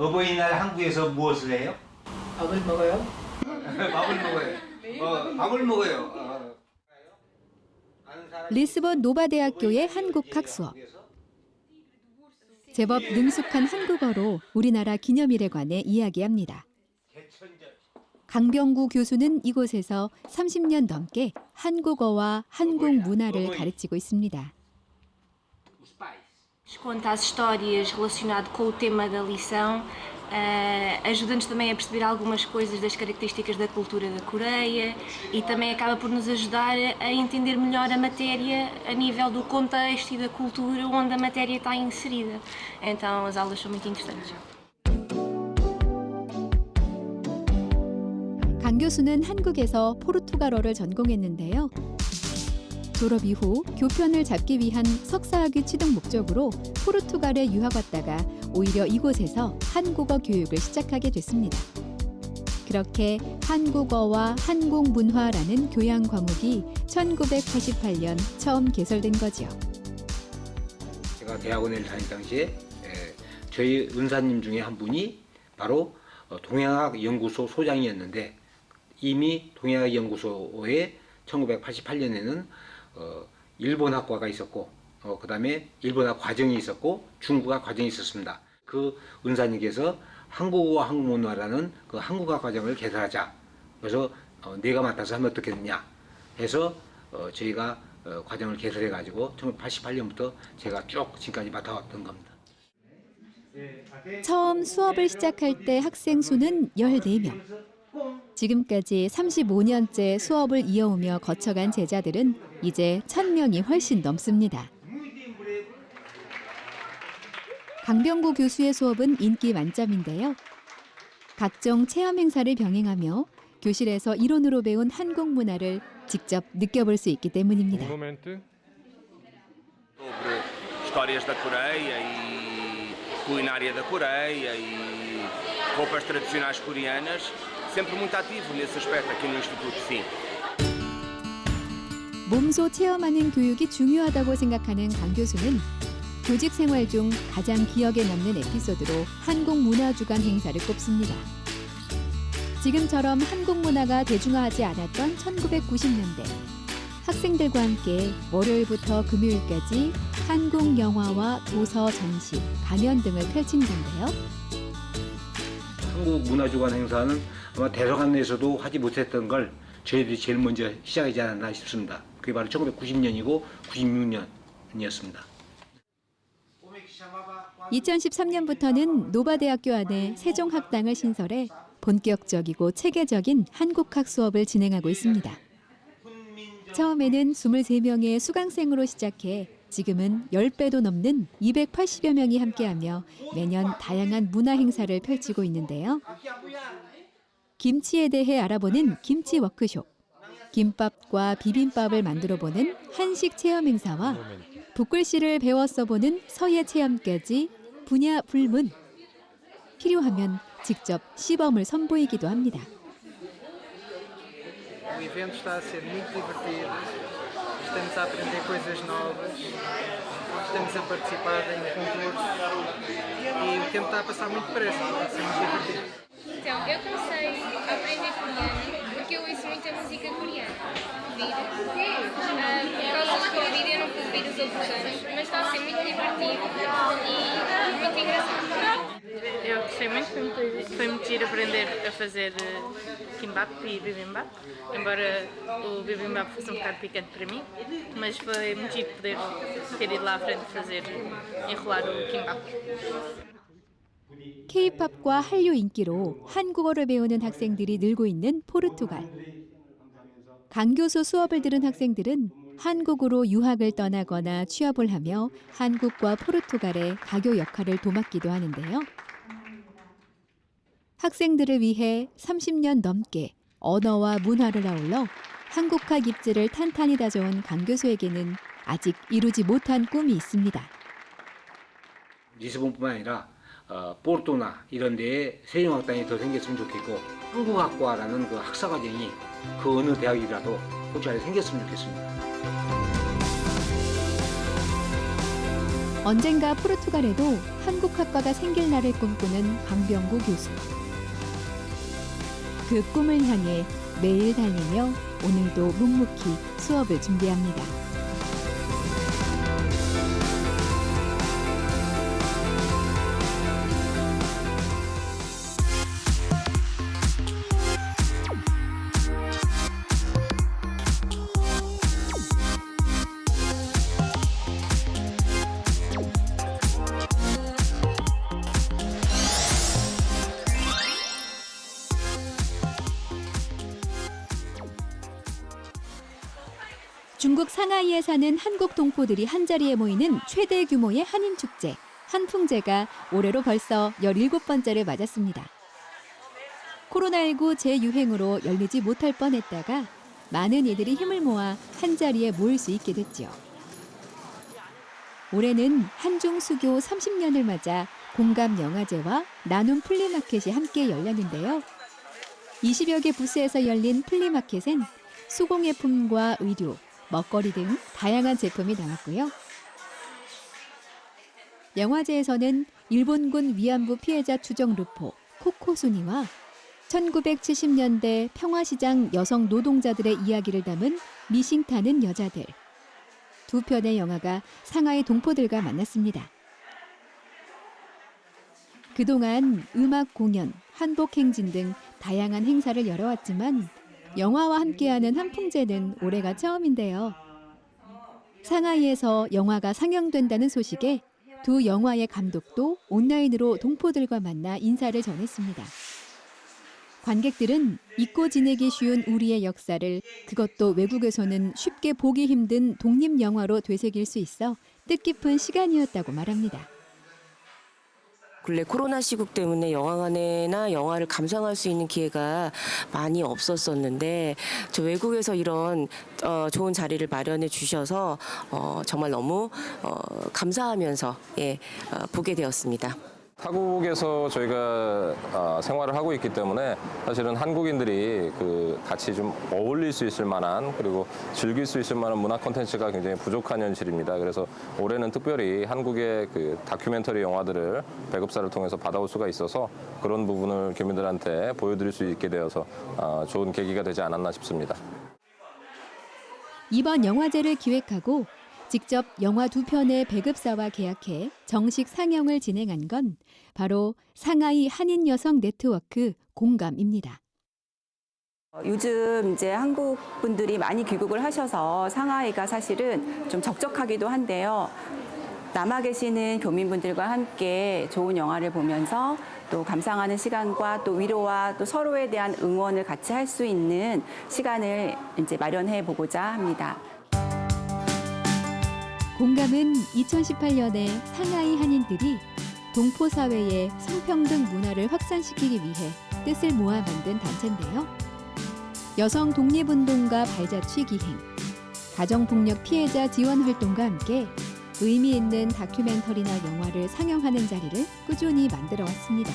어버이날 한국에서 무엇을 해요? 밥을 먹어요? 밥을 먹어요. 어, 밥을 먹어요. 어. 리스본 노바 대학교의 한국학 수업. 제법 능숙한 한국어로 우리나라 기념일에 관해 이야기합니다. 강병구 교수는 이곳에서 30년 넘게 한국어와 한국 문화를 가르치고 있습니다. Os pais. Conta as histórias relacionadas com o tema da lição, eh, ajuda-nos também a perceber algumas coisas das características da cultura da Coreia e também acaba por nos ajudar a entender melhor a matéria a nível do contexto e da cultura onde a matéria está inserida. Então as aulas são muito interessantes. 강 교수는 한국에서 포르투갈어를 전공했는데요. 졸업 이후 교편을 잡기 위한 석사학위 취득 목적으로 포르투갈에 유학 왔다가 오히려 이곳에서 한국어 교육을 시작하게 됐습니다. 그렇게 한국어와 한국 문화라는 교양 과목이 1988년 처음 개설된 거지요. 제가 대학원을 다닐 당시에 에, 저희 은사님 중에 한 분이 바로 어, 동양학 연구소 소장이었는데 이미 동양학 연구소에 1988년에는 어, 일본학과가 있었고 어, 그 다음에 일본학 과정이 있었고 중국학 과정이 있었습니다. 그 은사님께서 한국어와 한국문화라는 그 한국학 과정을 개설하자. 그래서 어, 내가 맡아서 하면 어떻겠느냐 해서 어, 저희가 어, 과정을 개설해 가지고 1988년부터 제가 쭉 지금까지 맡아왔던 겁니다. 처음 수업을 시작할 때 학생 수는 14명. 지금까지 35년째 수업을 이어오며 거쳐간 제자들은 이제 1000명이 훨씬 넘습니다. 강병구 교수의 수업은 인기 만점인데요. 각종 체험 행사를 병행하며 교실에서 이론으로 배운 한국 문화를 직접 느껴볼 수 있기 때문입니다. Um momento. sobre histórias da Coreia e culinária da Coreia e roupas tradicionais coreanas, sempre muito ativo nesse aspecto aqui no Instituto, sim. 몸소 체험하는 교육이 중요하다고 생각하는 강 교수는 교직 생활 중 가장 기억에 남는 에피소드로 한국 문화 주간 행사를 꼽습니다. 지금처럼 한국 문화가 대중화하지 않았던 1990년대 학생들과 함께 월요일부터 금요일까지 한국 영화와 도서 전시, 강연 등을 펼친 건데요. 한국 문화주간 행사는 아마 대사관에서도 하지 못했던 걸 저희들이 제일 먼저 시작하지 않았나 싶습니다. 그게 바로 1990년이고 96년이었습니다. 2013년부터는 노바대학교 안에 세종학당을 신설해 본격적이고 체계적인 한국학 수업을 진행하고 있습니다. 처음에는 23명의 수강생으로 시작해 지금은 10배도 넘는 280여 명이 함께하며 매년 다양한 문화 행사를 펼치고 있는데요. 김치에 대해 알아보는 김치 워크숍, 김밥과 비빔밥을 만들어 보는 한식 체험 행사와 붓글씨를 배워 써보는 서예 체험까지 분야 불문. 필요하면 직접 시범을 선보이기도 합니다. E. Então, eu comecei a aprender coreano porque eu ouço muita música coreana. Ouvir. Ah, por causa de Covid eu não pude vir os outros anos, mas está a ser muito divertido e muito engraçado. Eu gostei muito, foi muito, foi muito giro aprender a fazer eh, kimbap e bibimbap, embora o bibimbap fosse um bocado picante para mim, mas foi muito giro poder ter ido lá à frente fazer, enrolar o kimbap. K-팝과 한류 인기로 한국어를 배우는 학생들이 늘고 있는 포르투갈. 강 교수 수업을 들은 학생들은 한국으로 유학을 떠나거나 취업을 하며 한국과 포르투갈의 가교 역할을 도맡기도 하는데요. 학생들을 위해 30년 넘게 언어와 문화를 아울러 한국학 입지를 탄탄히 다져온 강 교수에게는 아직 이루지 못한 꿈이 있습니다. 리스본뿐만 아니라 어, 포르토나 이런 데에 세종학당이 더 생겼으면 좋겠고 한국학과라는 그 학사 과정이 그 어느 대학이라도 포르투갈에 생겼으면 좋겠습니다. 언젠가 포르투갈에도 한국 학과가 생길 날을 꿈꾸는 강병구 교수. 그 꿈을 향해 매일 달리며 오늘도 묵묵히 수업을 준비합니다. 중국 상하이에 사는 한국 동포들이 한자리에 모이는 최대 규모의 한인 축제 한풍제가 올해로 벌써 17번째를 맞았습니다. 코로나19 재유행으로 열리지 못할 뻔했다가 많은 이들이 힘을 모아 한자리에 모일 수 있게 됐죠. 올해는 한중 수교 30년을 맞아 공감 영화제와 나눔 플리마켓이 함께 열렸는데요. 20여 개 부스에서 열린 플리마켓엔 수공예품과 의류, 먹거리 등 다양한 제품이 나왔고요. 영화제에서는 일본군 위안부 피해자 추정 루포 코코순이와 1970년대 평화시장 여성 노동자들의 이야기를 담은 미싱 타는 여자들 두 편의 영화가 상하이 동포들과 만났습니다. 그동안 음악 공연, 한복 행진 등 다양한 행사를 열어왔지만 영화와 함께하는 한풍제는 올해가 처음인데요. 상하이에서 영화가 상영된다는 소식에 두 영화의 감독도 온라인으로 동포들과 만나 인사를 전했습니다. 관객들은 잊고 지내기 쉬운 우리의 역사를 그것도 외국에서는 쉽게 보기 힘든 독립 영화로 되새길 수 있어 뜻깊은 시간이었다고 말합니다. 근래 코로나 시국 때문에 영화관에나 영화를 감상할 수 있는 기회가 많이 없었었는데 저 외국에서 이런 어, 좋은 자리를 마련해 주셔서 어, 정말 너무 어, 감사하면서 예, 어, 보게 되었습니다. 타국에서 저희가 아, 생활을 하고 있기 때문에 사실은 한국인들이 그 같이 좀 어울릴 수 있을 만한 그리고 즐길 수 있을 만한 문화 콘텐츠가 굉장히 부족한 현실입니다. 그래서 올해는 특별히 한국의 그 다큐멘터리 영화들을 배급사를 통해서 받아올 수가 있어서 그런 부분을 교민들한테 보여드릴 수 있게 되어서 아, 좋은 계기가 되지 않았나 싶습니다. 이번 영화제를 기획하고 직접 영화 두 편의 배급사와 계약해 정식 상영을 진행한 건 바로 상하이 한인 여성 네트워크 공감입니다. 어, 요즘 이제 한국 분들이 많이 귀국을 하셔서 상하이가 사실은 좀 적적하기도 한데요. 남아 계시는 교민분들과 함께 좋은 영화를 보면서 또 감상하는 시간과 또 위로와 또 서로에 대한 응원을 같이 할 수 있는 시간을 이제 마련해 보고자 합니다. 공감은 2018년에 상하이 한인들이 동포 사회의 성평등 문화를 확산시키기 위해 뜻을 모아 만든 단체인데요. 여성 독립운동가 발자취 기행, 가정폭력 피해자 지원 활동과 함께 의미 있는 다큐멘터리나 영화를 상영하는 자리를 꾸준히 만들어 왔습니다.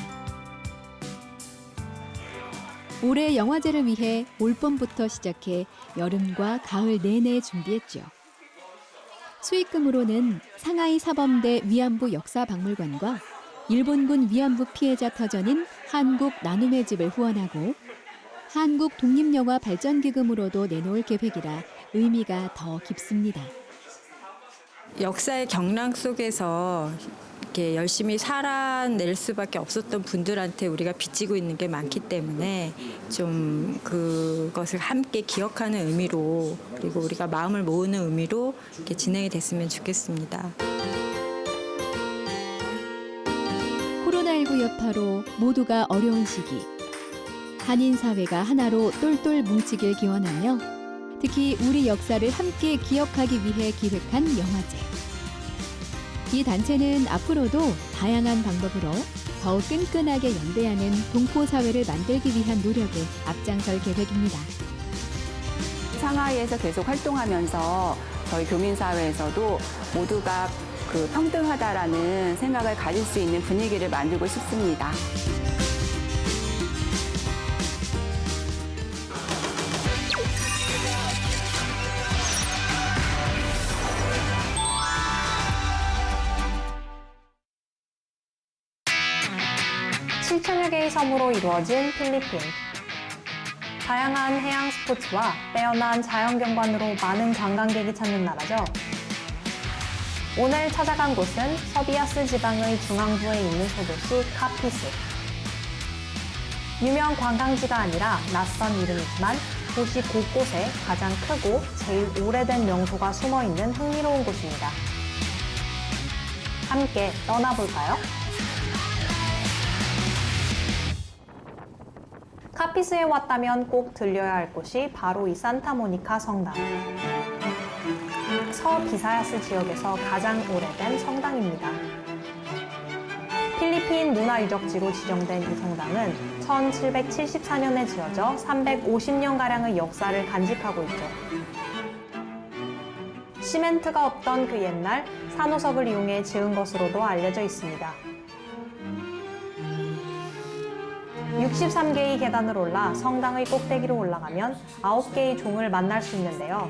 올해 영화제를 위해 올 봄부터 시작해 여름과 가을 내내 준비했죠. 수익금으로는 상하이 사범대 위안부 역사박물관과 일본군 위안부 피해자 터전인 한국 나눔의 집을 후원하고 한국 독립영화 발전기금으로도 내놓을 계획이라 의미가 더 깊습니다. 역사의 경랑 속에서 이렇게 열심히 살아낼 수밖에 없었던 분들한테 우리가 빚지고 있는 게 많기 때문에 좀 그것을 함께 기억하는 의미로 그리고 우리가 마음을 모으는 의미로 이렇게 진행이 됐으면 좋겠습니다. 코로나19 여파로 모두가 어려운 시기. 한인 사회가 하나로 똘똘 뭉치길 기원하며 특히 우리 역사를 함께 기억하기 위해 기획한 영화제. 이 단체는 앞으로도 다양한 방법으로 더욱 끈끈하게 연대하는 동포 사회를 만들기 위한 노력에 앞장설 계획입니다. 상하이에서 계속 활동하면서 저희 교민사회에서도 모두가 그 평등하다라는 생각을 가질 수 있는 분위기를 만들고 싶습니다. 섬으로 이루어진 필리핀. 다양한 해양 스포츠와 빼어난 자연경관으로 많은 관광객이 찾는 나라죠. 오늘 찾아간 곳은 서비아스 지방의 중앙부에 있는 소도시 카피스. 유명 관광지가 아니라 낯선 이름이지만 도시 곳곳에 가장 크고 제일 오래된 명소가 숨어 있는 흥미로운 곳입니다. 함께 떠나볼까요? 카피스에 왔다면 꼭 들려야 할 곳이 바로 이 산타모니카 성당. 서비사야스 지역에서 가장 오래된 성당입니다. 필리핀 문화유적지로 지정된 이 성당은 1774년에 지어져 350년가량의 역사를 간직하고 있죠. 시멘트가 없던 그 옛날 산호석을 이용해 지은 것으로도 알려져 있습니다. 63개의 계단을 올라 성당의 꼭대기로 올라가면 9개의 종을 만날 수 있는데요.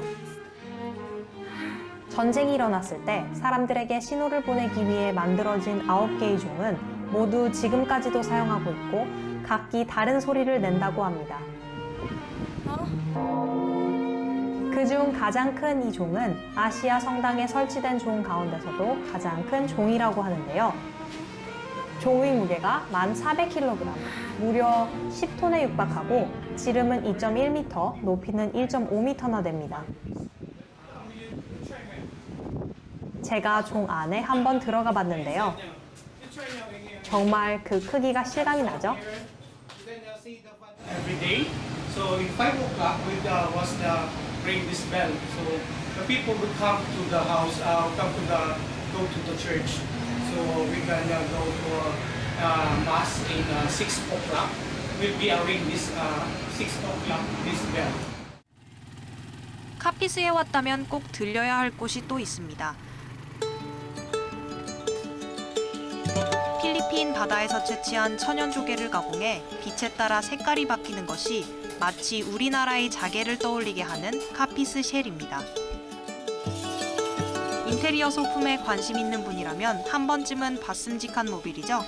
전쟁이 일어났을 때 사람들에게 신호를 보내기 위해 만들어진 9개의 종은 모두 지금까지도 사용하고 있고 각기 다른 소리를 낸다고 합니다. 그중 가장 큰 이 종은 아시아 성당에 설치된 종 가운데서도 가장 큰 종이라고 하는데요. 종의 무게가 1,400kg, 무려 10톤에 육박하고 지름은 2.1m, 높이는 1.5m나 됩니다. 제가 종 안에 한번 들어가 봤는데요. 정말 그 크기가 실감이 나죠? every day. So in 5 o'clock uh, was the ring this bell. So the people would come to the house, uh, come to the go to the church. So we can uh, go to uh, mass in uh, 6 o'clock. Will be a ring this uh, 6 o'clock this bell. 카피스에 왔다면 꼭 들려야 할 곳이 또 있습니다. 필리핀 바다에서 채취한 천연 조개를 가공해 빛에 따라 색깔이 바뀌는 것이 마치 우리나라의 자개를 떠올리게 하는 카피스 쉘입니다. 인테리어 소품에 관심 있는 분이라면 한 번쯤은 봤음직한 모빌이죠.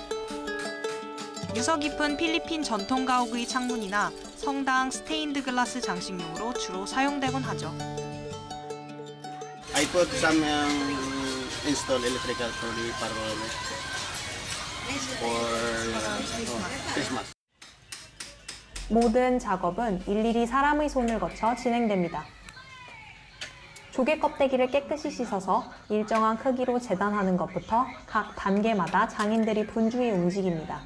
유서 깊은 필리핀 전통 가옥의 창문이나 성당 스테인드 글라스 장식용으로 주로 사용되곤 하죠. I put some um, install electrical for the parol for uh, Christmas. 모든 작업은 일일이 사람의 손을 거쳐 진행됩니다. 조개 껍데기를 깨끗이 씻어서 일정한 크기로 재단하는 것부터 각 단계마다 장인들이 분주히 움직입니다.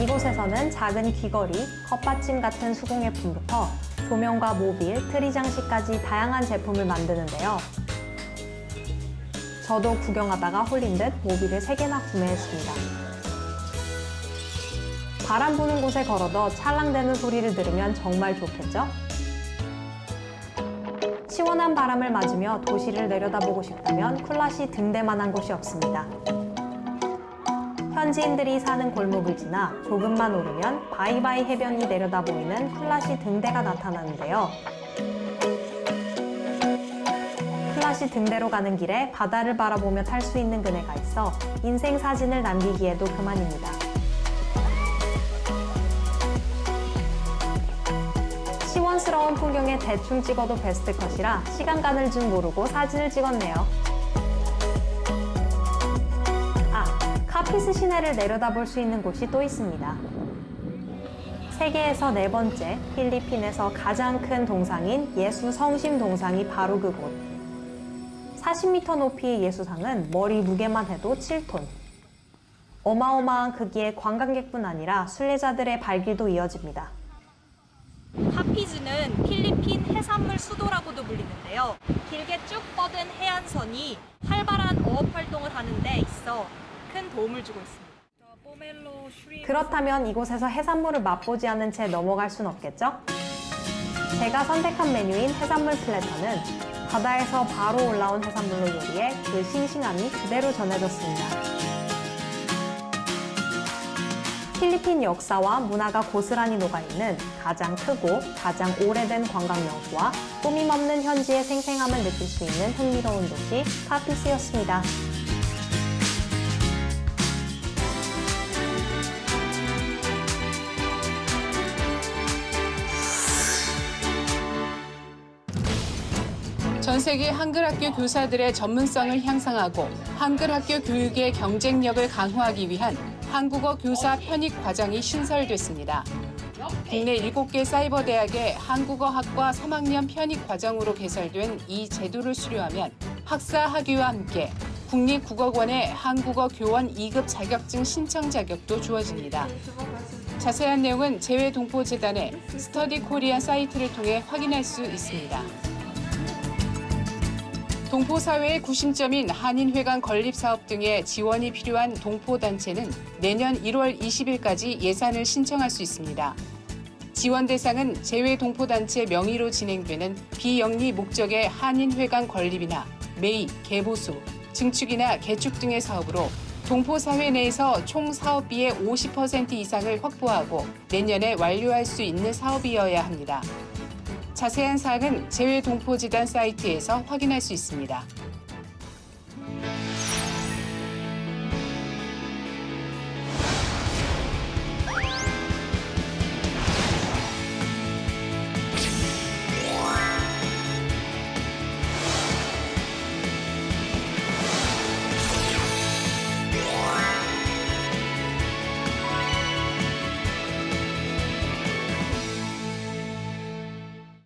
이곳에서는 작은 귀걸이, 컵받침 같은 수공예품부터 조명과 모빌, 트리 장식까지 다양한 제품을 만드는데요. 저도 구경하다가 홀린 듯 모빌을 3개나 구매했습니다. 바람 부는 곳에 걸어도 찰랑대는 소리를 들으면 정말 좋겠죠? 시원한 바람을 맞으며 도시를 내려다보고 싶다면 쿨라시 등대만한 곳이 없습니다. 현지인들이 사는 골목을 지나 조금만 오르면 바이바이 해변이 내려다 보이는 쿨라시 등대가 나타나는데요. 쿨라시 등대로 가는 길에 바다를 바라보며 탈 수 있는 그네가 있어 인생 사진을 남기기에도 그만입니다. 시원스러운 풍경에 대충 찍어도 베스트 컷이라 시간 가는 줄 모르고 사진을 찍었네요. 아, 카피스 시내를 내려다볼 수 있는 곳이 또 있습니다. 세계에서 네 번째, 필리핀에서 가장 큰 동상인 예수 성심 동상이 바로 그곳. 40m 높이의 예수상은 머리 무게만 해도 7톤. 어마어마한 크기의 관광객뿐 아니라 순례자들의 발길도 이어집니다. 카피즈는 필리핀 해산물 수도라고도 불리는데요. 길게 쭉 뻗은 해안선이 활발한 어업 활동을 하는 데 있어 큰 도움을 주고 있습니다. 그렇다면 이곳에서 해산물을 맛보지 않은 채 넘어갈 순 없겠죠? 제가 선택한 메뉴인 해산물 플래터는 바다에서 바로 올라온 해산물로 요리해 그 싱싱함이 그대로 전해졌습니다. 필리핀 역사와 문화가 고스란히 녹아있는 가장 크고 가장 오래된 관광명소와 꾸밈없는 현지의 생생함을 느낄 수 있는 흥미로운 도시 파피스였습니다. 전 세계 한글 학교 교사들의 전문성을 향상하고 한글 학교 교육의 경쟁력을 강화하기 위한 한국어 교사 편입 과정이 신설됐습니다. 국내 7개 사이버 대학의 한국어 학과 3학년 편입 과정으로 개설된 이 제도를 수료하면 학사 학위와 함께 국립국어원의 한국어 교원 2급 자격증 신청 자격도 주어집니다. 자세한 내용은 재외동포재단의 스터디 코리아 사이트를 통해 확인할 수 있습니다. 동포 사회의 구심점인 한인회관 건립 사업 등의 지원이 필요한 동포 단체는 내년 1월 20일까지 예산을 신청할 수 있습니다. 지원 대상은 재외 동포 단체 명의로 진행되는 비영리 목적의 한인회관 건립이나 매입, 개보수, 증축이나 개축 등의 사업으로 동포 사회 내에서 총 사업비의 50% 이상을 확보하고 내년에 완료할 수 있는 사업이어야 합니다. 자세한 사항은 재외동포재단 사이트에서 확인할 수 있습니다.